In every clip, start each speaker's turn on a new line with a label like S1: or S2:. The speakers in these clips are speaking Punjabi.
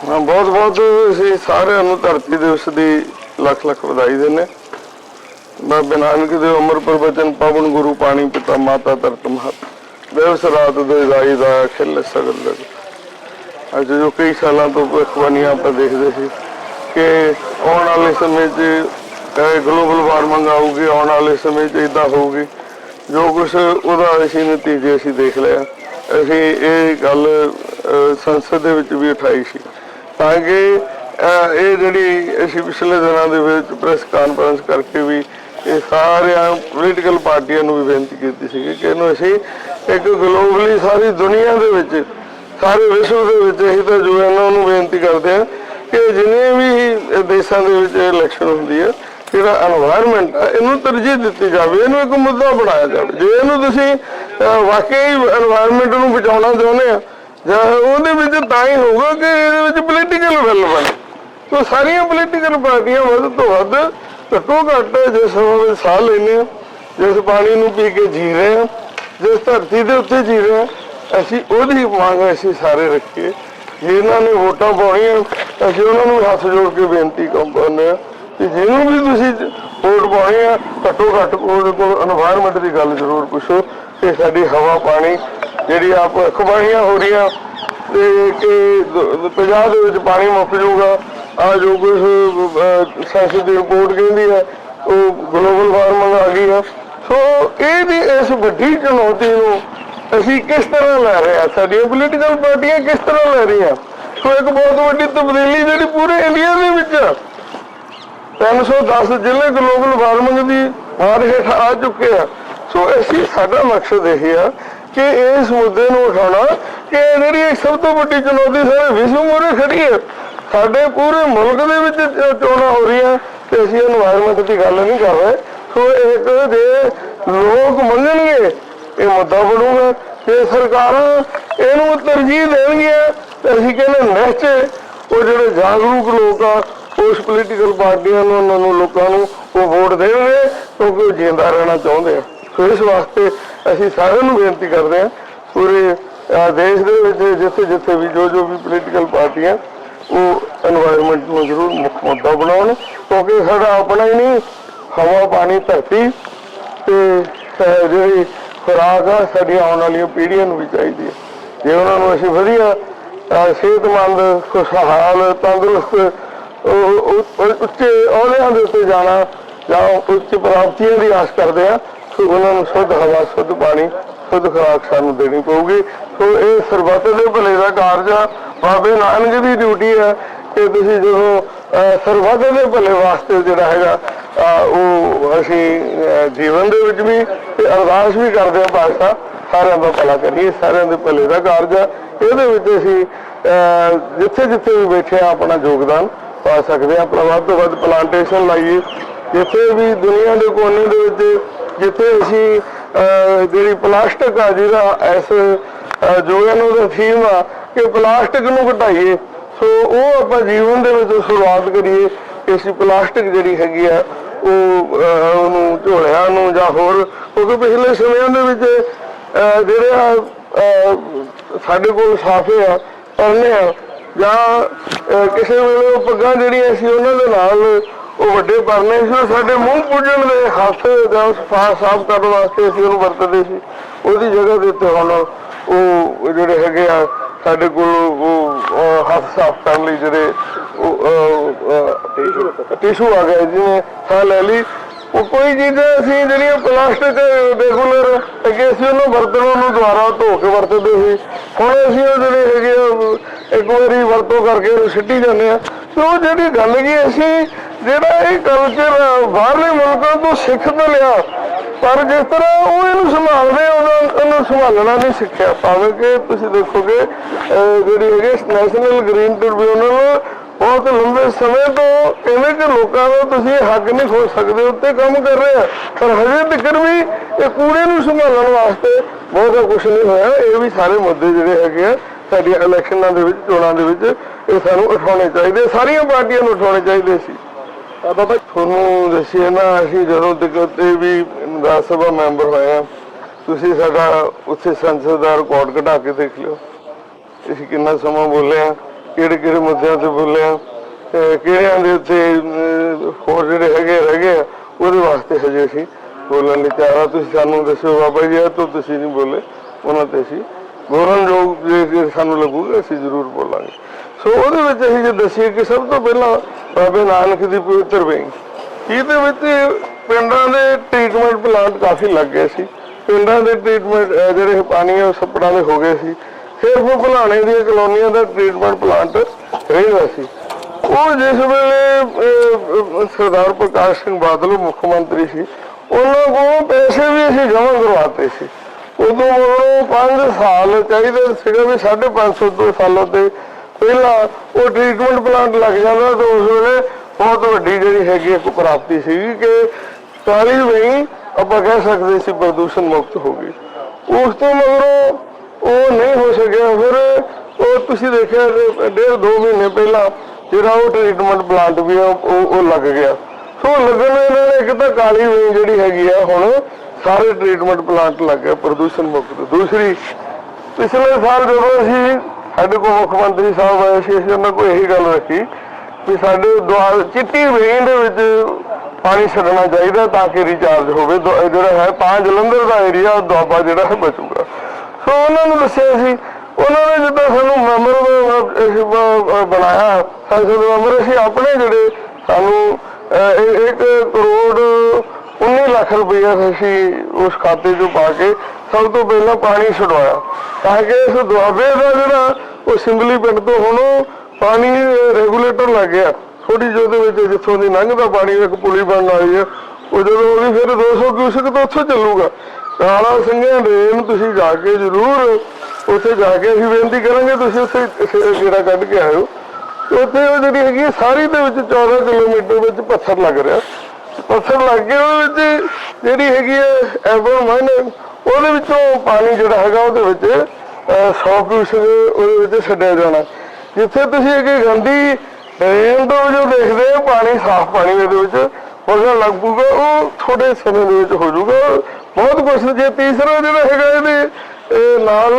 S1: ਹਾਂ, ਬਹੁਤ ਬਹੁਤ ਅਸੀਂ ਸਾਰਿਆਂ ਨੂੰ ਧਰਤੀ ਦਿਵਸ ਦੀ ਲੱਖ ਲੱਖ ਵਧਾਈ ਦਿੰਦੇ ਬਾਬੇ ਨਾਨਕ ਦੇ ਉਮਰ ਪ੍ਰਵਚਨ ਪਵਨ ਗੁਰੂ ਪਾਣੀ ਪਿਤਾ ਮਾਤਾ ਧਰਤ ਮਹਤ ਦੇਵ ਸਰਾਤ ਦੇ ਗਾਈ ਦਾ ਖਿਲ ਸਗਲ ਲਗ ਅੱਜ ਜੋ ਕਈ ਸਾਲਾਂ ਤੋਂ ਭਵਿੱਖਬਾਣੀਆਂ ਆਪਾਂ ਦੇਖਦੇ ਸੀ ਕਿ ਆਉਣ ਵਾਲੇ ਸਮੇਂ 'ਚ ਗਲੋਬਲ ਵਾਰਮਿੰਗ ਆਊਗੀ, ਆਉਣ ਵਾਲੇ ਸਮੇਂ 'ਚ ਇਦਾਂ ਹੋਊਗੀ, ਜੋ ਕੁਝ ਉਹਦਾ ਅਸੀਂ ਨਤੀਜੇ ਅਸੀਂ ਦੇਖ ਲਿਆ ਅਸੀਂ ਇਹ ਗੱਲ ਸੰਸਦ ਦੇ ਵਿੱਚ ਵੀ ਉਠਾਈ ਸੀ। ਤਾਂ ਕਿ ਇਹ ਜਿਹੜੀ ਅਸੀਂ ਪਿਛਲੇ ਦਿਨਾਂ ਦੇ ਵਿੱਚ ਪ੍ਰੈਸ ਕਾਨਫਰੰਸ ਕਰਕੇ ਵੀ ਇਹ ਸਾਰਿਆਂ ਪੋਲੀਟੀਕਲ ਪਾਰਟੀਆਂ ਨੂੰ ਵੀ ਬੇਨਤੀ ਕੀਤੀ ਸੀ ਕਿ ਇਹਨੂੰ ਅਸੀਂ ਇੱਕ ਗਲੋਬਲੀ ਸਾਰੀ ਦੁਨੀਆ ਦੇ ਵਿੱਚ, ਸਾਰੇ ਵਿਸ਼ਵ ਦੇ ਵਿੱਚ ਅਸੀਂ ਤਾਂ ਜੋ ਇਹਨਾਂ ਨੂੰ ਬੇਨਤੀ ਕਰਦੇ ਆ ਕਿ ਜਿੰਨੇ ਵੀ ਦੇਸ਼ਾਂ ਦੇ ਵਿੱਚ ਇਲੈਕਸ਼ਨ ਹੁੰਦੀ ਹੈ ਜਿਹੜਾ এনवायरमेंट ਇਹਨੂੰ ਤਰਜੀਹ ਦਿੱਤੀ ਜਾਵੇ, ਇਹਨੂੰ ਇੱਕ ਮੁੱਦਾ ਬਣਾਇਆ ਜਾਵੇ। ਜੇ ਇਹਨੂੰ ਤੁਸੀਂ ਵਾਕਈ এনवायरमेंट ਨੂੰ ਬਚਾਉਣਾ ਚਾਹੁੰਦੇ ਆ ਉਹਦੇ ਵਿੱਚ ਤਾਂ ਹੀ ਹੋਊਗਾ ਕਿ ਇਹਦੇ ਵਿੱਚ ਪੋਲੀਟੀਕਲ ਵੈਲ ਬਣੇ। ਤੋ ਸਾਰੀਆਂ ਪੋਲੀਟੀਕਲ ਪਾਰਟੀਆਂ ਵੱਧ ਤੋਂ ਵੱਧ ਘੱਟੋ ਘੱਟ ਜਿਸ ਹੋਵੇ ਸਾਹ ਲੈਨੇ ਆ, ਜਿਸ ਪਾਣੀ ਨੂੰ ਪੀ ਕੇ ਜੀ ਰਹੇ ਹਾਂ ਜਿਸ ਧਰਤੀ ਦੇ ਉੱਤੇ ਜੀ ਰਹੇ ਹਾਂ ਅਸੀਂ ਉਹਦੀ ਮੰਗ ਅਸੀਂ ਸਾਰੇ ਰੱਖੀਏ ਜਿਹਨਾਂ ਨੇ ਵੋਟਾਂ ਪਾਉਣੀਆਂ, ਅਸੀਂ ਉਹਨਾਂ ਨੂੰ ਹੱਥ ਜੋੜ ਕੇ ਬੇਨਤੀ ਕਰਦੇ ਹਾਂ ਕਿ ਜਿਹਨੂੰ ਵੀ ਤੁਸੀਂ ਵੋਟ ਪਾਉਣੀ ਆ, ਘੱਟੋ ਘੱਟ ਉਹਦੇ ਕੋਲ এনवायरमेंट ਦੀ ਗੱਲ ਜ਼ਰੂਰ ਪੁੱਛੋ ਕਿ ਸਾਡੀ ਹਵਾ ਪਾਣੀ ਜਿਹੜੀ ਆਪ ਖੁਬਾਨੀਆਂ ਹੋ ਰਹੀਆਂ ਤੇ ਕਿ ਦ- ਪੰਜਾਬ ਦੇ ਵਿੱਚ ਪਾਣੀ ਮੁੱਕ ਜਾਊਗਾ। ਆ ਜੋ ਕੁਝ ਸਾਇੰਸ ਦੀ ਰਿਪੋਰਟ ਕਹਿੰਦੀ ਹੈ, ਉਹ ਗਲੋਬਲ ਵਾਰਮਿੰਗ ਆ ਗਈ ਆ ਸੋ ਇਹ ਵੀ ਇਸ ਵੱਡੀ ਚੁਣੌਤੀ ਨੂੰ ਅਸੀਂ ਕਿਸ ਤਰ੍ਹਾਂ ਲੈ ਰਹੇ ਆ ਸਾਡੀਆਂ ਪੋਲੀਟੀਕਲ ਪਾਰਟੀਆਂ ਕਿਸ ਤਰ੍ਹਾਂ ਲੈ ਰਹੀਆਂ? ਸੋ ਇੱਕ ਬਹੁਤ ਵੱਡੀ ਤਬਦੀਲੀ ਜਿਹੜੀ ਪੂਰੇ ਇੰਡੀਆ ਦੇ ਵਿੱਚ ਆ। 310 ਜ਼ਿਲ੍ਹੇ ਗਲੋਬਲ ਵਾਰਮਿੰਗ ਦੀ ਹਾਰ ਹੇਠ ਆ ਚੁੱਕੇ ਆ। ਸੋ ਅਸੀਂ, ਸਾਡਾ ਮਕਸਦ ਇਹ ਆ ਕਿ ਇਸ ਮੁੱਦੇ ਨੂੰ ਉਠਾਉਣਾ ਕਿ ਜਿਹੜੀ ਸਭ ਤੋਂ ਵੱਡੀ ਚੁਣੌਤੀ ਸਾਰੇ ਵਿਸ਼ਵ ਮੂਰੇ ਖੜੀ ਹੈ। ਸਾਡੇ ਪੂਰੇ ਮੁਲਕ ਦੇ ਵਿੱਚ ਚੋਣਾਂ ਹੋ ਰਹੀਆਂ, ਤੇ ਅਸੀਂ এনवायरमेंट ਦੀ ਗੱਲ ਨਹੀਂ ਕਰ ਰਹੇ। ਸੋ ਇੱਕ ਦੇ ਲੋਕ ਮੰਨਣਗੇ, ਇਹ ਮੁੱਦਾ ਬਣੂਗਾ। ਤੇ ਸਰਕਾਰ ਇਹਨੂੰ ਤਰਜੀਹ ਦੇਣਗੀਆਂ ਅਸੀਂ ਕਹਿੰਦੇ ਨੈਕਸਟ ਉਹ ਜਿਹੜੇ ਜਾਗਰੂਕ ਲੋਕ ਆ, ਉਸ ਪੋਲੀਟੀਕਲ ਪਾਰਟੀਆਂ ਨੂੰ, ਉਹਨਾਂ ਨੂੰ, ਲੋਕਾਂ ਨੂੰ ਉਹ ਵੋਟ ਦੇਣਗੇ, ਕਿਉਂਕਿ ਉਹ ਜਿੰਦਾ ਰਹਿਣਾ ਚਾਹੁੰਦੇ ਆ। ਸੋ ਇਸ ਵਾਸਤੇ ਅਸੀਂ ਸਾਰਿਆਂ ਨੂੰ ਬੇਨਤੀ ਕਰਦੇ ਆ ਪੂਰੇ ਦੇਸ਼ ਦੇ ਵਿੱਚ ਜਿੱਥੇ ਜਿੱਥੇ ਵੀ ਜੋ ਜੋ ਵੀ ਪੋਲੀਟੀਕਲ ਪਾਰਟੀਆਂ, ਉਹ এনवायरमेंट ਨੂੰ ਜ਼ਰੂਰ ਮੁੱਖ ਮੁੱਦਾ ਬਣਾਉਣ, ਕਿਉਂਕਿ ਸਾਡਾ ਆਪਣਾ ਹੀ ਨਹੀਂ, ਹਵਾ, ਪਾਣੀ, ਧਰਤੀ ਤੇ ਜਿਹੜੀ ਖੁਰਾਕ ਆ ਸਾਡੀ ਆਉਣ ਵਾਲੀਆਂ ਪੀੜ੍ਹੀਆਂ ਨੂੰ ਵੀ ਚਾਹੀਦੀ ਹੈ। ਜੇ ਉਹਨਾਂ ਨੂੰ ਅਸੀਂ ਵਧੀਆ ਸਿਹਤਮੰਦ, ਖੁਸ਼ਹਾਲ, ਤੰਦਰੁਸਤ ਉੱਚੇ ਅਹੁਦਿਆਂ ਦੇ ਉੱਤੇ ਜਾਣਾ ਜਾਂ ਉੱਚ ਪ੍ਰਾਪਤੀਆਂ ਦੀ ਆਸ ਕਰਦੇ ਆ ਸੋ ਉਹਨਾਂ ਨੂੰ ਸ਼ੁੱਧ ਹਵਾ, ਸ਼ੁੱਧ ਪਾਣੀ ਖੁਦ ਖੁਰਾਕ ਸਾਨੂੰ ਦੇਣੀ ਪਊਗੀ। ਸੋ ਇਹ ਸਰਬੱਤ ਦੇ ਭਲੇ ਦਾ ਕਾਰਜ ਆ। ਬਾਬੇ ਨਾਨਕ ਦੀ ਡਿਊਟੀ ਹੈ ਕਿ ਤੁਸੀਂ ਜਦੋਂ ਸਰਬੱਤ ਦੇ ਭਲੇ ਵਾਸਤੇ ਜਿਹੜਾ ਹੈਗਾ ਉਹ ਅਸੀਂ ਜੀਵਨ ਦੇ ਵਿੱਚ ਵੀ ਤੇ ਅਰਦਾਸ ਵੀ ਕਰਦੇ ਆ ਪਾਤਸ਼ਾਹ ਸਾਰਿਆਂ ਦਾ ਭਲਾ ਕਰੀਏ, ਸਾਰਿਆਂ ਦੇ ਭਲੇ ਦਾ ਕਾਰਜ ਆ। ਇਹਦੇ ਵਿੱਚ ਅਸੀਂ ਜਿੱਥੇ ਜਿੱਥੇ ਵੀ ਬੈਠੇ ਆ ਆਪਣਾ ਯੋਗਦਾਨ ਪਾ ਸਕਦੇ ਆ ਆਪਣਾ ਵੱਧ ਤੋਂ ਵੱਧ ਪਲਾਂਟੇਸ਼ਨ ਲਾਈਏ। ਜਿੱਥੇ ਵੀ ਦੁਨੀਆ ਦੇ ਕੋਨੇ ਦੇ ਵਿੱਚ ਜਿੱਥੇ ਅਸੀਂ ਜਿਹੜੀ ਪਲਾਸਟਿਕ ਆ ਜਿਹਦਾ ਇਸ ਅਹ, ਜੋ ਇਹਨਾਂ ਦਾ ਥੀਮ ਆ ਕਿ ਪਲਾਸਟਿਕ ਨੂੰ ਘਟਾਈਏ। ਸੋ ਉਹ ਆਪਾਂ ਜੀਵਨ ਦੇ ਵਿੱਚ ਸ਼ੁਰੂਆਤ ਕਰੀਏ ਕਿ ਅਸੀਂ ਪਲਾਸਟਿਕ ਜਿਹੜੀ ਹੈਗੀ ਆ ਉਹ ਉਹਨੂੰ ਝੋਲਿਆਂ ਨੂੰ ਜਾਂ ਹੋਰ ਕਿਉਂਕਿ ਪਿਛਲੇ ਸਮਿਆਂ ਦੇ ਵਿੱਚ ਜਿਹੜੇ ਆ ਸਾਡੇ ਕੋਲ ਸਾਫੇ ਆ ਪਰਨੇ ਆ ਜਾਂ ਕਿਸੇ ਵੇਲੇ ਪੱਗਾਂ ਜਿਹੜੀਆਂ ਸੀ ਉਹਨਾਂ ਦੇ ਨਾਲ ਉਹ ਵੱਡੇ ਪਰਨੇ ਸੀ ਉਹ ਸਾਡੇ ਮੂੰਹ ਪੂਜਣ ਦੇ ਹੱਥ ਜਾਂ ਸਫਾ ਸਾਫ਼ ਕਰਨ ਵਾਸਤੇ ਅਸੀਂ ਉਹਨੂੰ ਵਰਤਦੇ ਸੀ। ਉਹਦੀ ਜਗ੍ਹਾ ਦੇ ਉੱਤੇ ਹੁਣ ਉਹ ਜਿਹੜੇ ਹੈਗੇ ਆ ਸਾਡੇ ਕੋਲ ਉਹ ਹੱਥ ਸਾਫ਼ ਕਰਨ ਲਈ ਜਿਹੜੇ ਟਿਸ਼ੂ ਆ ਗਏ ਜਿਵੇਂ ਸਾਹ ਲੈ ਲਈ। ਉਹ ਕੋਈ ਚੀਜ਼ਾਂ ਅਸੀਂ ਜਿਹੜੀਆਂ ਪਲਾਸਟਿਕ ਰੈਗੂਲਰ ਅੱਗੇ ਅਸੀਂ ਉਹਨੂੰ ਵਰਤਣੋਂ ਨੂੰ ਦੁਬਾਰਾ ਧੋ ਕੇ ਵਰਤਦੇ ਸੀ। ਹੁਣ ਅਸੀਂ ਉਹ ਜਿਹੜੇ ਹੈਗੇ ਆ, ਇੱਕ ਵਾਰੀ ਵਰਤੋਂ ਕਰਕੇ ਉਹਨੂੰ ਸਿੱਟੀ ਜਾਂਦੇ ਆ। ਸੋ ਉਹ ਜਿਹੜੀ ਗੱਲ ਕੀ ਅਸੀਂ ਜਿਹੜਾ ਇਹ ਕਲਚਰ ਬਾਹਰਲੇ ਮੁਲਕਾਂ ਤੋਂ ਸਿੱਖ ਤਾਂ ਲਿਆ, ਪਰ ਜਿਸ ਤਰ੍ਹਾਂ ਉਹ ਇਹਨੂੰ ਸੰਭਾਲਦੇ ਉਹਨਾਂ ਨੂੰ ਸੰਭਾਲਣਾ ਨਹੀਂ ਸਿੱਖਿਆ। ਭਾਵੇਂ ਕਿ ਤੁਸੀਂ ਦੇਖੋਗੇ, ਅਹ, ਜਿਹੜੀ ਹੈਗੀ ਨੈਸ਼ਨਲ ਗ੍ਰੀਨ ਟ੍ਰਿਬਿਊਨਲ ਬਹੁਤ ਲੰਬੇ ਸਮੇਂ ਤੋਂ ਕਹਿੰਦੇ ਕਿ ਲੋਕਾਂ ਦਾ ਤੁਸੀਂ ਹੱਕ ਨਹੀਂ ਖੋ ਸਕਦੇ, ਉੱਤੇ ਕੰਮ ਕਰ ਰਹੇ। ਆ ਪਰ ਹਜੇ ਤੱਕ ਵੀ ਇਹ ਕੂੜੇ ਨੂੰ ਸੰਭਾਲਣ ਵਾਸਤੇ ਬਹੁਤਾ ਕੁਝ ਨਹੀਂ ਹੋਇਆ। ਇਹ ਵੀ ਸਾਰੇ ਮੁੱਦੇ ਜਿਹੜੇ ਹੈਗੇ ਆ, ਸਾਡੀਆਂ ਇਲੈਕਸ਼ਨਾਂ ਦੇ ਵਿੱਚ, ਚੋਣਾਂ ਦੇ ਵਿੱਚ ਇਹ ਸਾਨੂੰ ਉਠਾਉਣੇ ਚਾਹੀਦੇ ਸਾਰੀਆਂ ਪਾਰਟੀਆਂ ਨੂੰ ਉਠਾਉਣੇ ਚਾਹੀਦੇ ਸੀ। ਆ ਬਾਬਾ ਤੁਹਾਨੂੰ ਦੱਸਿਆ ਨਾ ਅਸੀਂ ਜਦੋਂ ਤੱਕ ਤੇ ਵੀ ਰਾਜ ਸਭਾ ਮੈਂਬਰ ਹੋਏ ਆ ਤੁਸੀਂ ਸਾਡਾ ਉੱਥੇ ਸੰਸਦ ਦਾ ਰਿਕਾਰਡ ਕਢਾ ਕੇ ਦੇਖ ਲਿਓ। ਅਸੀਂ ਕਿੰਨਾ ਸਮਾਂ ਬੋਲੇ ਆ ਕਿਹੜੇ ਕਿਹੜੇ ਮੁੱਦਿਆਂ ਤੇ ਬੋਲਿਆ ਅਹ ਕਿਹੜਿਆਂ ਦੇ ਉੱਤੇ ਹੋਰ ਜਿਹੜੇ ਹੈਗੇ ਰਹਿ ਗਏ ਆ, ਉਹਦੇ ਵਾਸਤੇ ਹਜੇ ਅਸੀਂ ਬੋਲਣ ਲਈ ਤਿਆਰ ਆ। ਤੁਸੀਂ ਸਾਨੂੰ ਦੱਸਿਓ ਬਾਬਾ ਜੀ ਇਹ ਤੋਂ ਤੁਸੀਂ ਨਹੀਂ ਬੋਲੇ ਉਹਨਾਂ ਤੇ ਅਸੀਂ ਬੋਲਣ ਜੇ ਜੇ ਸਾਨੂੰ ਲੱਗੂਗਾ ਅਸੀਂ ਜ਼ਰੂਰ ਬੋਲਾਂਗੇ। ਸੋ ਉਹਦੇ ਵਿੱਚ ਅਸੀਂ ਜੇ ਦੱਸੀਏ ਕਿ ਸਭ ਤੋਂ ਪਹਿਲਾਂ ਬਾਬੇ ਨਾਨਕ ਦੀ ਪਵਿੱਤਰ ਵੇਂਗ। ਇਹਦੇ ਵਿੱਚ ਪਿੰਡਾਂ ਦੇ ਟ੍ਰੀਟਮੈਂਟ ਪਲਾਂਟ ਕਾਫੀ ਲੱਗ ਗਏ ਸੀ। ਪਿੰਡਾਂ ਦੇ ਟ੍ਰੀਟਮੈਂਟ ਜਿਹੜੇ ਪਾਣੀ ਉਹ ਸੱਪੜਾਂ ਦੇ ਹੋ ਗਏ ਸੀ। ਫਿਰ ਉਹ ਭਲਾਣੇ ਦੀਆਂ ਕਲੋਨੀਆਂ ਦਾ ਟ੍ਰੀਟਮੈਂਟ ਪਲਾਂਟ ਰਹਿੰਦਾ ਸੀ। ਉਹ ਜਿਸ ਵੇਲੇ ਸਰਦਾਰ ਪ੍ਰਕਾਸ਼ ਸਿੰਘ ਬਾਦਲ ਮੁੱਖ ਮੰਤਰੀ ਸੀ, ਉਹਨਾਂ ਕੋਲ ਪੈਸੇ ਵੀ ਅਸੀਂ ਜਮ੍ਹਾਂ ਕਰਵਾਤੇ ਸੀ। ਉਦੋਂ ਮਗਰੋਂ 5 ਸਾਲ ਚਾਹੀਦੇ ਸੀਗੇ ਵੀ 550 ਤੋਂ ਸਾਲਾਂ ਤੇ ਪਹਿਲਾਂ ਉਹ ਟ੍ਰੀਟਮੈਂਟ ਪਲਾਂਟ ਲੱਗ ਜਾਂਦਾ ਤਾਂ ਉਸ ਵੇਲੇ ਬਹੁਤ ਵੱਡੀ ਜਿਹੜੀ ਹੈਗੀ ਇੱਕ ਪ੍ਰਾਪਤੀ ਸੀਗੀ ਕਿ ਕਾਲੀ ਵਹੀਂ ਆਪਾਂ ਕਹਿ ਸਕਦੇ ਸੀ ਪ੍ਰਦੂਸ਼ਣ ਮੁਕਤ ਹੋ ਗਈ। ਉਸ ਤੋਂ ਮਗਰੋਂ ਉਹ ਨਹੀਂ ਹੋ ਸਕਿਆ ਫਿਰ ਉਹ ਤੁਸੀਂ ਦੇਖਿਆ ਡੇਢ ਦੋ ਮਹੀਨੇ ਪਹਿਲਾਂ ਜਿਹੜਾ ਉਹ ਟ੍ਰੀਟਮੈਂਟ ਪਲਾਂਟ ਵੀ ਆ, ਉਹ ਉਹ ਲੱਗ ਗਿਆ। ਸੋ ਲੱਗਣ ਇਹਨਾਂ ਨੇ ਇੱਕ ਤਾਂ ਕਾਲੀ ਵਹੀਂ ਜਿਹੜੀ ਹੈਗੀ ਆ ਹੁਣ ਸਾਰੇ ਟ੍ਰੀਟਮੈਂਟ ਪਲਾਂਟ ਲੱਗ ਗਏ ਪ੍ਰਦੂਸ਼ਣ ਮੁਕਤ। ਦੂਸਰੀ ਪਿਛਲੇ ਸਾਲ ਜਦੋਂ ਅਸੀਂ ਸਾਡੇ ਕੋਲ ਮੁੱਖ ਮੰਤਰੀ ਸਾਹਿਬ ਆਏ ਸੀ ਅਸੀਂ ਉਹਨਾਂ ਕੋਲ ਇਹੀ ਗੱਲ ਰੱਖੀ ਕਿ ਸਾਡੇ ਦੁਆਰ ਚਿੱਟੀ ਵੇਈਂ ਦੇ ਵਿੱਚ ਪਾਣੀ ਛੱਡਣਾ ਚਾਹੀਦਾ ਤਾਂ ਕਿ ਰੀਚਾਰਜ ਹੋਵੇ। ਦੁਆ- ਜਿਹੜਾ ਹੈ ਤਾਂ ਜਲੰਧਰ ਦਾ ਏਰੀਆ ਦੁਆਬਾ ਜਿਹੜਾ ਹੈ ਬਚੂਗਾ। ਸੋ ਉਹਨਾਂ ਨੂੰ ਦੱਸਿਆ ਸੀ। ਉਹਨਾਂ ਨੇ ਜਿੱਦਾਂ ਸਾਨੂੰ ਮੈਂਬਰ ਬਣਾਇਆ ਸੰਸਦ ਮੈਂਬਰ ਅਸੀਂ ਆਪਣੇ ਜਿਹੜੇ ਸਾਨੂੰ ਅਹ, ਇੱਕ ਕਰੋੜ 19 ਲੱਖ ਰੁਪਏ ਅਸੀਂ ਉਸ ਖਾਤੇ 'ਚੋਂ ਪਾ ਕੇ ਸਭ ਤੋਂ ਪਹਿਲਾਂ ਪਾਣੀ ਛਡਵਾਇਆ। ਤਾਂ ਕਿ ਇਸ ਦੁਆਬੇ ਦਾ ਜਿਹੜਾ ਉਹ ਸਿੰਗਲੀ ਪਿੰਡ ਤੋਂ ਹੁਣ ਉਹ ਪਾਣੀ ਰੈਗੂਲੇਟਰ ਲੱਗ ਗਿਆ। ਥੋੜੀ ਜਿਹੀ ਉਹਦੇ ਵਿੱਚ ਜਿੱਥੋਂ ਦੀ ਲੰਘਦਾ ਪਾਣੀ ਇੱਕ ਪੁਲੀ ਬਣਨ ਵਾਲੀ ਹੈ। ਉਹ ਜਦੋਂ ਉਹ ਵੀ ਫਿਰ 200 ਕਿਊਸਕ ਤੋਂ ਉੱਥੋਂ ਚੱਲੂਗਾ। ਕਾਲਾ ਸਿੰਘਾਂ ਦੇ ਨੂੰ ਤੁਸੀਂ ਜਾ ਕੇ ਜ਼ਰੂਰ ਉੱਥੇ ਜਾ ਕੇ ਅਸੀਂ ਬੇਨਤੀ ਕਰਾਂਗੇ ਤੁਸੀਂ ਉੱਥੇ ਜਿਹੜਾ ਕੱਢ ਕੇ ਆਇਓ। ਉੱਥੇ ਉਹ ਜਿਹੜੀ ਹੈਗੀ ਹੈ, ਸਾਰੀ ਦੇ ਵਿੱਚ 14 ਕਿਲੋਮੀਟਰ ਵਿੱਚ ਪੱਥਰ ਲੱਗ ਰਿਹਾ। ਪੱਥਰ ਲੱਗ ਕੇ ਉਹਦੇ ਵਿੱਚ ਜਿਹੜੀ ਹੈਗੀ ਹੈ ਐਵਰ ਮਨ ਉਹਦੇ ਵਿੱਚੋਂ ਪਾਣੀ ਜਿਹੜਾ ਹੈਗਾ ਉਹਦੇ ਵਿੱਚ 100 ਕਿਊਸਕ ਉਹਦੇ ਵਿੱਚ ਛੱਡਿਆ ਜਾਣਾ। ਜਿੱਥੇ ਤੁਸੀਂ ਇੱਕ ਗੰਦੀ ਡਰੇਨ ਤੋਂ ਜੋ ਦੇਖਦੇ ਹੋ ਪਾਣੀ, ਸਾਫ਼ ਪਾਣੀ ਇਹਦੇ ਵਿੱਚ, ਉਹਦਾ ਲੱਗ ਪੂਗਾ ਉਹ ਥੋੜੇ ਸਮੇਂ ਦੇ ਵਿੱਚ ਹੋ ਜਾਊਗਾ। ਬਹੁਤ ਕੁਛ ਜੇ ਤੀਸਰਾ ਜਿਹੜਾ ਹੈਗਾ ਇਹਦੇ, ਇਹ ਨਾਲ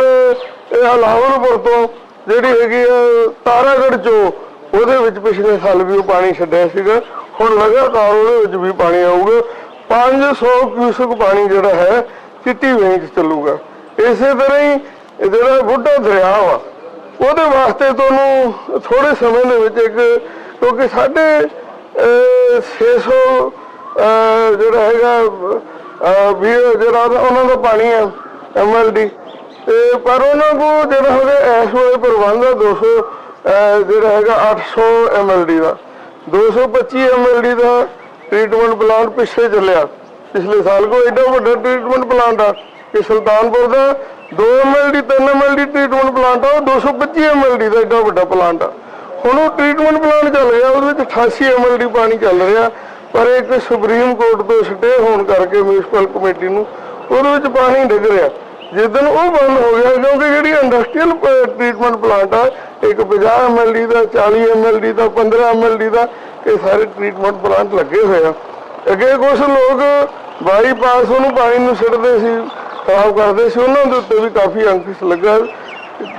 S1: ਇਹ ਹਲਾਵਲਪੁਰ ਤੋਂ ਜਿਹੜੀ ਹੈਗੀ ਆ ਤਾਰਾਗੜ ਚੋ, ਉਹਦੇ ਵਿੱਚ ਪਿਛਲੇ ਸਾਲ ਵੀ ਉਹ ਪਾਣੀ ਛੱਡਿਆ ਸੀਗਾ। ਹੁਣ ਲਗਾਤਾਰ ਉਹਦੇ ਵਿੱਚ ਵੀ ਪਾਣੀ ਆਊਗਾ। 500 ਕਿਊਸਕ ਪਾਣੀ ਜਿਹੜਾ ਹੈ ਚਿੱਟੀ ਵੇਂਚ ਚੱਲੂਗਾ। ਇਸੇ ਤਰ੍ਹਾਂ ਹੀ ਜਿਹੜਾ ਬੁੱਢਾ ਦਰਿਆ ਵਾ ਉਹਦੇ ਵਾਸਤੇ ਤੁਹਾਨੂੰ ਥੋੜੇ ਸਮੇਂ ਦੇ ਵਿੱਚ ਇੱਕ ਕਿਉਂਕਿ ਸਾਡੇ ਅਹ, 600 ਜਿਹੜਾ ਹੈਗਾ ਵੀ ਜਿਹੜਾ ਉਹਨਾਂ ਦਾ ਪਾਣੀ ਹੈ ਐਮਐਲਡੀ ਤੇ ਪਰ ਉਹਨਾਂ ਕੋ ਜਿਹੜਾ ਹੈਗਾ ਇਸ ਵੇਲੇ ਪ੍ਰਬੰਧ ਆ 200 ਅਹ, ਜਿਹੜਾ ਹੈਗਾ 800 ਐਮਐਲਡੀ ਦਾ। 225 ਐਮਐਲਡੀ ਦਾ ਟ੍ਰੀਟਮੈਂਟ ਪਲਾਂਟ ਪਿੱਛੇ ਚੱਲਿਆ। ਪਿਛਲੇ ਸਾਲ ਕੋ ਐਡਾ ਵੱਡਾ ਟ੍ਰੀਟਮੈਂਟ ਪਲਾਂਟ ਆ। ਕਿ ਸੁਲਤਾਨਪੁਰ ਦਾ 2 M L D 3 M L D treatment plant ਆ, ਉਹ 225 ਐਮਐਲਡੀ ਦਾ ਐਡਾ ਵੱਡਾ ਪਲਾਂਟ ਆ। ਹੁਣ ਉਹ ਟ੍ਰੀਟਮੈਂਟ ਪਲਾਂਟ ਚੱਲ ਰਿਹਾ, ਉਹਦੇ ਵਿੱਚ 88 ਐਮਐਲਡੀ ਪਾਣੀ ਚੱਲ ਰਿਹਾ, ਪਰ ਇੱਕ ਸੁਪਰੀਮ ਕੋਰਟ ਤੋਂ ਸਟੇ ਹੋਣ ਕਰਕੇ ਮਿਊਨਿਸਪਲ ਕਮੇਟੀ ਨੂੰ ਉਹਦੇ ਵਿੱਚ ਪਾਣੀ ਡਿੱਗ ਰਿਹਾ। ਜਿੱਦਨ ਉਹ ਬੰਦ ਹੋ ਗਿਆ, ਕਿਉਂਕਿ ਜਿਹੜੀ ਇੰਡਸਟਰੀਅਲ ਟ੍ਰੀਟਮੈਂਟ ਪਲਾਂਟ ਆ, ਇੱਕ 50 ਐਮਐਲਡੀ ਦਾ 40 ਐਮਐਲਡੀ ਦਾ 15 ਐਮਐਲਡੀ ਦਾ ਇਹ ਸਾਰੇ ਟ੍ਰੀਟਮੈਂਟ ਪਲਾਂਟ ਲੱਗੇ ਹੋਏ ਆ। ਅੱਗੇ ਕੁਝ ਲੋਕ ਬਾਈਪਾਸ ਉਹਨੂੰ ਪਾਣੀ ਨੂੰ ਸਿੱਟਦੇ ਸੀ। ਖਰਾਬ ਕਰਦੇ ਸੀ, ਉਹਨਾਂ ਦੇ ਉੱਤੇ ਵੀ ਕਾਫੀ ਅੰਕੁਸ਼ ਲੱਗਾ।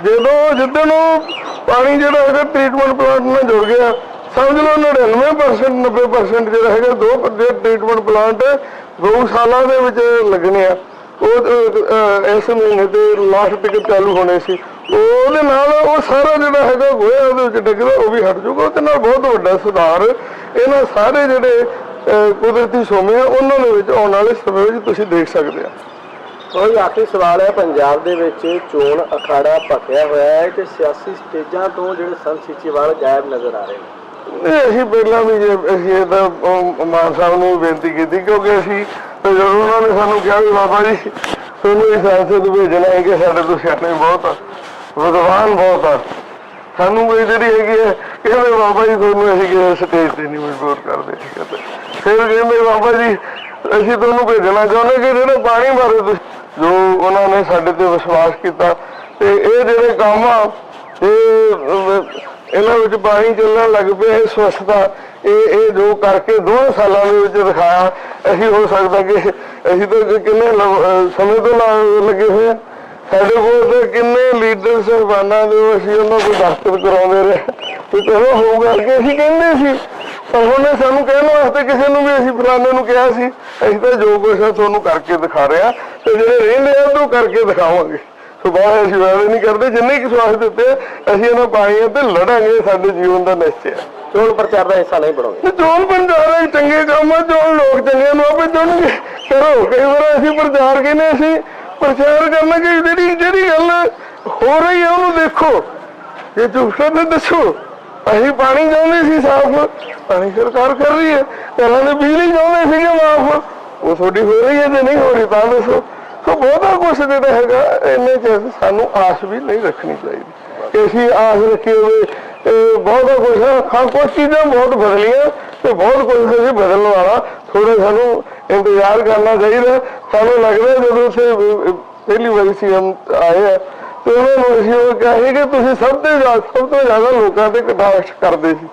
S1: ਜਦੋਂ ਜਿੱਦਣ ਉਹ ਪਾਣੀ ਜਿਹੜਾ ਹੈਗਾ ਟ੍ਰੀਟਮੈਂਟ ਪਲਾਂਟ ਨਾਲ ਜੁੜ ਗਿਆ, ਸਮਝ ਲਓ 99% 90% ਜਿਹੜਾ ਹੈਗਾ, ਦੋ ਟ੍ਰੀਟਮੈਂਟ ਪਲਾਂਟ ਗਊਸ਼ਾਲਾ ਦੇ ਵਿੱਚ ਲੱਗਣੇ ਆ। ਉਹ ਇਸ ਮਹੀਨੇ ਦੇ ਲਾਸਟ ਤੱਕ ਚਾਲੂ ਹੋਣੇ ਸੀ। ਉਹਦੇ ਨਾਲ ਉਹ ਸਾਰਾ ਜਿਹੜਾ ਹੈਗਾ ਗੋਇਆ ਉਹਦੇ ਵਿੱਚ ਡਿੱਗਦਾ, ਉਹ ਵੀ ਹਟ ਜਾਊਗਾ। ਉਹਦੇ ਨਾਲ ਬਹੁਤ ਵੱਡਾ ਸੁਧਾਰ। ਇਹਨਾਂ ਸਾਰੇ ਜਿਹੜੇ ਕੁਦਰਤੀ ਸੋਮੇ ਆ, ਉਹਨਾਂ ਦੇ ਵਿੱਚ ਆਉਣ ਵਾਲੇ ਸਮੇਂ ਵਿੱਚ ਤੁਸੀਂ ਦੇਖ ਸਕਦੇ ਆ।
S2: ਕੋਈ ਆਖਰੀ ਸਵਾਲ ਹੈ, ਪੰਜਾਬ ਦੇ ਵਿੱਚ ਚੋਣ ਅਖਾੜਾ ਭਖਿਆ ਹੋਇਆ ਹੈ ਤੇ ਸਿਆਸੀ ਸਟੇਜਾਂ ਤੋਂ ਜਿਹੜੇ ਸੰਤ ਸੀਚੇਵਾਲ ਗਾਇਬ ਨਜ਼ਰ ਆ ਰਹੇ ਨੇ।
S1: ਅਸੀਂ ਪਹਿਲਾਂ ਵੀ ਜੇ ਅਸੀਂ ਇਹ ਤਾਂ ਮਾਨ ਸਾਹਿਬ ਨੂੰ ਬੇਨਤੀ ਕੀਤੀ, ਕਿਉਂਕਿ ਅਸੀਂ ਜਦੋਂ ਉਹਨਾਂ ਨੇ ਸਾਨੂੰ ਕਿਹਾ ਵੀ ਬਾਬਾ ਜੀ, ਤੁਹਾਨੂੰ ਇਸ ਸੰਸਦ ਭੇਜਣਾ ਹੈ ਕਿ ਸਾਡੇ ਤੋਂ ਸਿਆਣੇ ਬਹੁਤ ਆ, ਵਿਦਵਾਨ ਬਹੁਤ ਆ। ਸਾਨੂੰ ਕੋਈ ਜਿਹੜੀ ਹੈਗੀ ਹੈ, ਕਹਿੰਦੇ ਬਾਬਾ ਜੀ, ਤੁਹਾਨੂੰ ਅਸੀਂ ਕਿਸੇ ਸਟੇਜ ਤੇ ਨਹੀਂ ਮਜਬੂਰ ਕਰਦੇ, ਠੀਕ ਹੈ ਫਿਰ ਕਹਿੰਦੇ ਬਾਬਾ ਜੀ, ਅਸੀਂ ਤੁਹਾਨੂੰ ਭੇਜਣਾ ਚਾਹੁੰਦੇ ਕਿ ਜਿਹੜਾ ਪਾਣੀ ਬਾਰੇ ਤੁਸੀਂ ਜੋ ਉਹਨਾਂ ਨੇ ਸਾਡੇ ਤੇ ਵਿਸ਼ਵਾਸ ਕੀਤਾ। ਤੇ ਇਹ ਜਿਹੜੇ ਕੰਮ ਆ, ਇਹ ਇਹਨਾਂ ਵਿੱਚ ਪਾਣੀ ਚੱਲਣ ਲੱਗ ਪਿਆ, ਇਹ ਸਵੱਛਤਾ, ਇਹ ਇਹ ਜੋ ਕਰਕੇ ਦੋ ਸਾਲਾਂ ਦੇ ਵਿੱਚ ਦਿਖਾਇਆ ਅਸੀਂ ਹੋ ਸਕਦਾ ਕਿ ਅਸੀਂ ਤਾਂ ਕਿੰਨੇ ਸਮੇਂ ਤੋਂ ਲੱਗੇ ਹੋਏ ਆ। ਸਾਡੇ ਕੋਲ ਤਾਂ ਕਿੰਨੇ ਲੀਡਰ ਸਾਹਿਬਾਨਾਂ ਦੇ ਅਸੀਂ ਉਹਨਾਂ ਕੋਲ ਦਸਤਖਤ ਕਰਾਉਂਦੇ ਰਹੇ। ਤੇ ਚਲੋ ਹੋਊਗਾ ਕਿ ਅਸੀਂ ਕਹਿੰਦੇ ਸੀ। ਪਰ ਉਹਨੇ ਸਾਨੂੰ ਕਹਿਣ ਵਾਸਤੇ ਕਿਸੇ ਨੂੰ ਵੀ ਅਸੀਂ ਫਲਾਣੇ ਨੂੰ ਕਿਹਾ ਸੀ ਅਸੀਂ ਤਾਂ ਜੋ ਕੁਛ ਆ ਤੁਹਾਨੂੰ ਕਰਕੇ ਦਿਖਾ ਰਹੇ ਤੇ ਜਿਹੜੇ ਰਹਿੰਦੇ ਆ ਉਹ ਕਰਕੇ ਦਿਖਾਵਾਂਗੇ। ਸੋ ਬਾਹਰ ਅਸੀਂ ਵਾਅਦੇ ਨਹੀਂ ਕਰਦੇ ਜਿੰਨੇ ਕਿ ਸਵਾਸ ਦਿੱਤੇ ਅਸੀਂ ਇਹਨਾਂ ਪਾਈਆਂ ਤੇ ਲੜਾਂਗੇ ਸਾਡੇ ਜੀਵਨ ਦਾ ਨਿਸ਼ਚੈ ਹੈ
S2: ਚੋਣ ਪ੍ਰਚਾਰ ਦਾ ਹਿੱਸਾ ਨਹੀਂ ਬਣੋਗੇ
S1: ਚੋਣ ਪ੍ਰਚਾਰ ਚੰਗੇ ਕੰਮ ਆ ਚੋਣ ਲੋਕ ਚੰਗੇ ਨੂੰ ਆਪੇ ਚੁਣਨਗੇ। ਕਰੋ ਕਈ ਵਾਰ ਅਸੀਂ ਪ੍ਰਚਾਰ ਕਹਿੰਦੇ ਅਸੀਂ ਪ੍ਰਚਾਰ ਕਰਨਾ ਕਿ ਜਿਹੜੀ ਜਿਹੜੀ ਗੱਲ ਹੋ ਰਹੀ ਹੈ ਉਹਨੂੰ ਦੇਖੋ। ਜੇ ਝੂਠਾ ਤੇ ਦੱਸੋ। ਅਸੀਂ ਪਾਣੀ ਚਾਹੁੰਦੇ ਸੀ ਸਾਫ਼। ਪਾਣੀ ਸਰਕਾਰ ਕਰ ਰਹੀ ਹੈ। ਘਰਾਂ ਦੇ ਬਿਜਲੀ ਚਾਹੁੰਦੇ ਸੀਗੇ ਮਾਫ਼। ਉਹ ਤੁਹਾਡੀ ਹੋ ਰਹੀ ਹੈ ਜੇ ਨਹੀਂ ਹੋ ਰਹੀ ਤਾਂ ਦੱਸੋ। ਸੋ ਬਹੁਤਾ ਕੁਛ ਜਿਹੜਾ ਹੈਗਾ, ਇੰਨੇ ਚ ਸਾਨੂੰ ਆਸ ਵੀ ਨਹੀਂ ਰੱਖਣੀ ਚਾਹੀਦੀ। ਕਿ ਅਸੀਂ ਆਸ ਰੱਖੀ ਹੋਵੇ ਬਹੁਤਾ ਕੁਛ ਹਾਂ, ਕੁਛ ਚੀਜ਼ਾਂ ਬਹੁਤ ਬਦਲੀਆਂ ਤੇ ਬਹੁਤ ਕੁਝ ਅਸੀਂ ਬਦਲਣ ਵਾਲਾ। ਥੋੜਾ ਸਾਨੂੰ ਇੰਤਜ਼ਾਰ ਕਰਨਾ ਚਾਹੀਦਾ। ਸਾਨੂੰ ਲੱਗਦਾ ਜਦੋਂ ਉੱਥੇ ਪਹਿਲੀ ਵਾਰੀ ਸੀਐਮ ਆਏ ਆ, ਤੇ ਉਹਨਾਂ ਨੂੰ ਅਸੀਂ ਉਹ ਕਹੇ ਕਿ ਤੁਸੀਂ ਸਭ ਤੋਂ ਜ਼ਿਆਦਾ ਸਭ ਤੋਂ ਜ਼ਿਆਦਾ ਲੋਕਾਂ ਤੇ ਕਟਾਕਸ਼ ਕਰਦੇ ਸੀ।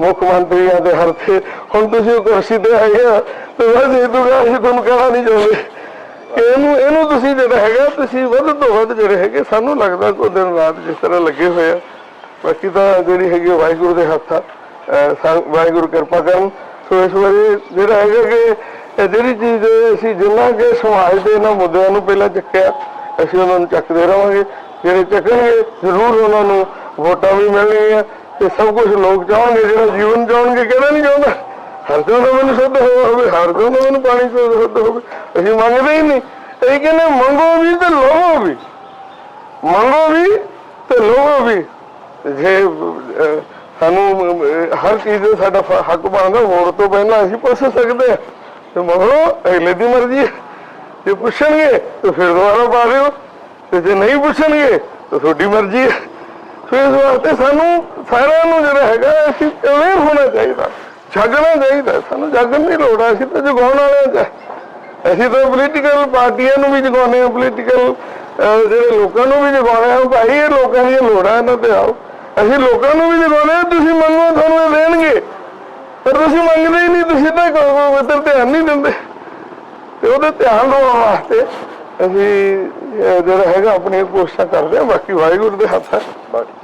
S1: ਮੁੱਖ ਮੰਤਰੀਆਂ ਦੇ ਹਰ ਤੇ। ਹੁਣ ਤੁਸੀਂ ਉਹ ਕੁਰਸੀ ਤੇ ਆਏ ਆ, ਤੇ ਬਸ ਇਹ ਤੋਂ ਅਸੀਂ ਤੁਹਾਨੂੰ ਕਹਿਣਾ ਨਹੀਂ ਚਾਹੁੰਦੇ। ਇਹਨੂੰ ਇਹਨੂੰ ਤੁਸੀਂ ਜਿਹੜਾ ਹੈਗਾ, ਤੁਸੀਂ ਵੱਧ ਤੋਂ ਵੱਧ ਜਿਹੜੇ ਹੈਗੇ, ਸਾਨੂੰ ਲੱਗਦਾ ਕੋ ਦਿਨ ਰਾਤ ਜਿਸ ਤਰ੍ਹਾਂ ਲੱਗੇ ਹੋਏ ਆ। ਬਾਕੀ ਤਾਂ ਜਿਹੜੀ ਹੈਗੀ ਉਹ ਵਾਹਿਗੁਰੂ ਦੇ ਹੱਥ ਆ ਵਾਹਿਗੁਰੂ ਕਿਰਪਾ ਕਰਨ। ਸੋ ਇਸ ਵਾਰੀ ਜਿਹੜਾ ਹੈਗਾ ਕਿ ਇਹ ਜਿਹੜੀ ਚੀਜ਼ ਅਸੀਂ ਜਿੰਨਾ ਕਿ ਸਮਾਜ ਦੇ ਇਹਨਾਂ ਮੁੱਦਿਆਂ ਨੂੰ ਪਹਿਲਾਂ ਚੱਕਿਆ, ਅਸੀਂ ਉਹਨਾਂ ਨੂੰ ਚੱਕਦੇ ਰਹਾਂਗੇ। ਜਿਹੜੇ ਚੱਕਣਗੇ, ਜ਼ਰੂਰ ਉਹਨਾਂ ਨੂੰ ਵੋਟਾਂ ਵੀ ਮਿਲਣਗੀਆਂ ਤੇ ਸਭ ਕੁਝ ਲੋਕ ਚਾਹਣਗੇ, ਜਿਹੜਾ ਜੀਵਨ ਚਾਹਣਗੇ, ਕਿਹੜਾ ਨਹੀਂ ਚਾਹੁੰਦਾ? ਹਰ ਤੋਂ ਮੈਨੂੰ ਸ਼ੁੱਧ ਹੋਵੇ ਹਰ ਚਾਹੁੰਦਾ ਮੈਨੂੰ ਪਾਣੀ ਸ਼ੁੱਧ ਹੋਵੇ, ਅਸੀਂ ਮੰਗਦੇ ਹੀ ਨਹੀਂ। ਇਹ ਕਹਿੰਦੇ ਮੰਗੋ ਵੀ ਤੇ ਲਵੋ ਵੀ। ਮੰਗੋ ਵੀ ਤੇ ਲਵੋ ਵੀ। ਜੇ ਸਾਨੂੰ ਹਰ ਚੀਜ਼ ਦਾ ਸਾਡਾ ਹੱਕ ਬਣਦਾ, ਵੋਟ ਤੋਂ ਪਹਿਲਾਂ ਅਸੀਂ ਪੁੱਛ ਸਕਦੇ ਹਾਂ। ਤੇ ਮਗਰੋਂ ਅਗਲੇ ਦੀ ਮਰਜ਼ੀ ਹੈ। ਜੇ ਪੁੱਛਣਗੇ, ਤਾਂ ਫਿਰ ਦੁਬਾਰਾ ਪਾ ਦਿਓ। ਤੇ ਜੇ ਨਹੀਂ ਪੁੱਛਣਗੇ, ਤਾਂ ਤੁਹਾਡੀ ਮਰਜ਼ੀ ਹੈ। ਸੋ ਇਸ ਵਾਸਤੇ ਸਾਨੂੰ ਸਾਰਿਆਂ ਨੂੰ ਜਿਹੜਾ ਹੈਗਾ, ਅਸੀਂ ਅਵੇਅਰ ਹੋਣਾ ਚਾਹੀਦਾ। ਜਾਗਣਾ ਚਾਹੀਦਾ। ਸਾਨੂੰ ਜਾਗਣ ਦੀ ਲੋੜ ਹੈ। ਅਸੀਂ ਤਾਂ ਜਗਾਉਣ ਵਾਲੇ ਹਾਂ। ਅਸੀਂ ਤਾਂ ਪੋਲੀਟੀਕਲ ਪਾਰਟੀਆਂ ਨੂੰ ਵੀ ਜਗਾਉਣੇ ਹਾਂ। ਪੋਲੀਟੀਕਲ ਜਿਹੜੇ ਲੋਕਾਂ ਨੂੰ ਵੀ ਜਗਾਉਣੇ ਆ ਭਾਈ ਇਹ ਲੋਕਾਂ ਦੀਆਂ ਲੋੜਾਂ ਇਹਨਾਂ ਤੇ ਆਓ। ਅਸੀਂ ਲੋਕਾਂ ਨੂੰ ਵੀ ਜਗਾਉਣੇ ਤੁਸੀਂ ਮੰਗੋ, ਤੁਹਾਨੂੰ ਇਹ ਦੇਣਗੇ। ਪਰ ਤੁਸੀਂ ਮੰਗਦੇ ਹੀ ਨਹੀਂ, ਤੁਸੀਂ ਤਾਂ ਕੋਈ ਉਧਰ ਧਿਆਨ ਨਹੀਂ ਦਿੰਦੇ। ਤੇ ਉਹਦੇ ਧਿਆਨ ਦਿਵਾਉਣ ਵਾਸਤੇ ਅਸੀਂ ਜਿਹੜਾ ਹੈਗਾ, ਆਪਣੀਆਂ ਕੋਸ਼ਿਸ਼ਾਂ ਕਰਦੇ ਹਾਂ, ਬਾਕੀ ਵਾਹਿਗੁਰੂ ਦੇ ਹੱਥ ਹੈ।
S2: ਬਾਕੀ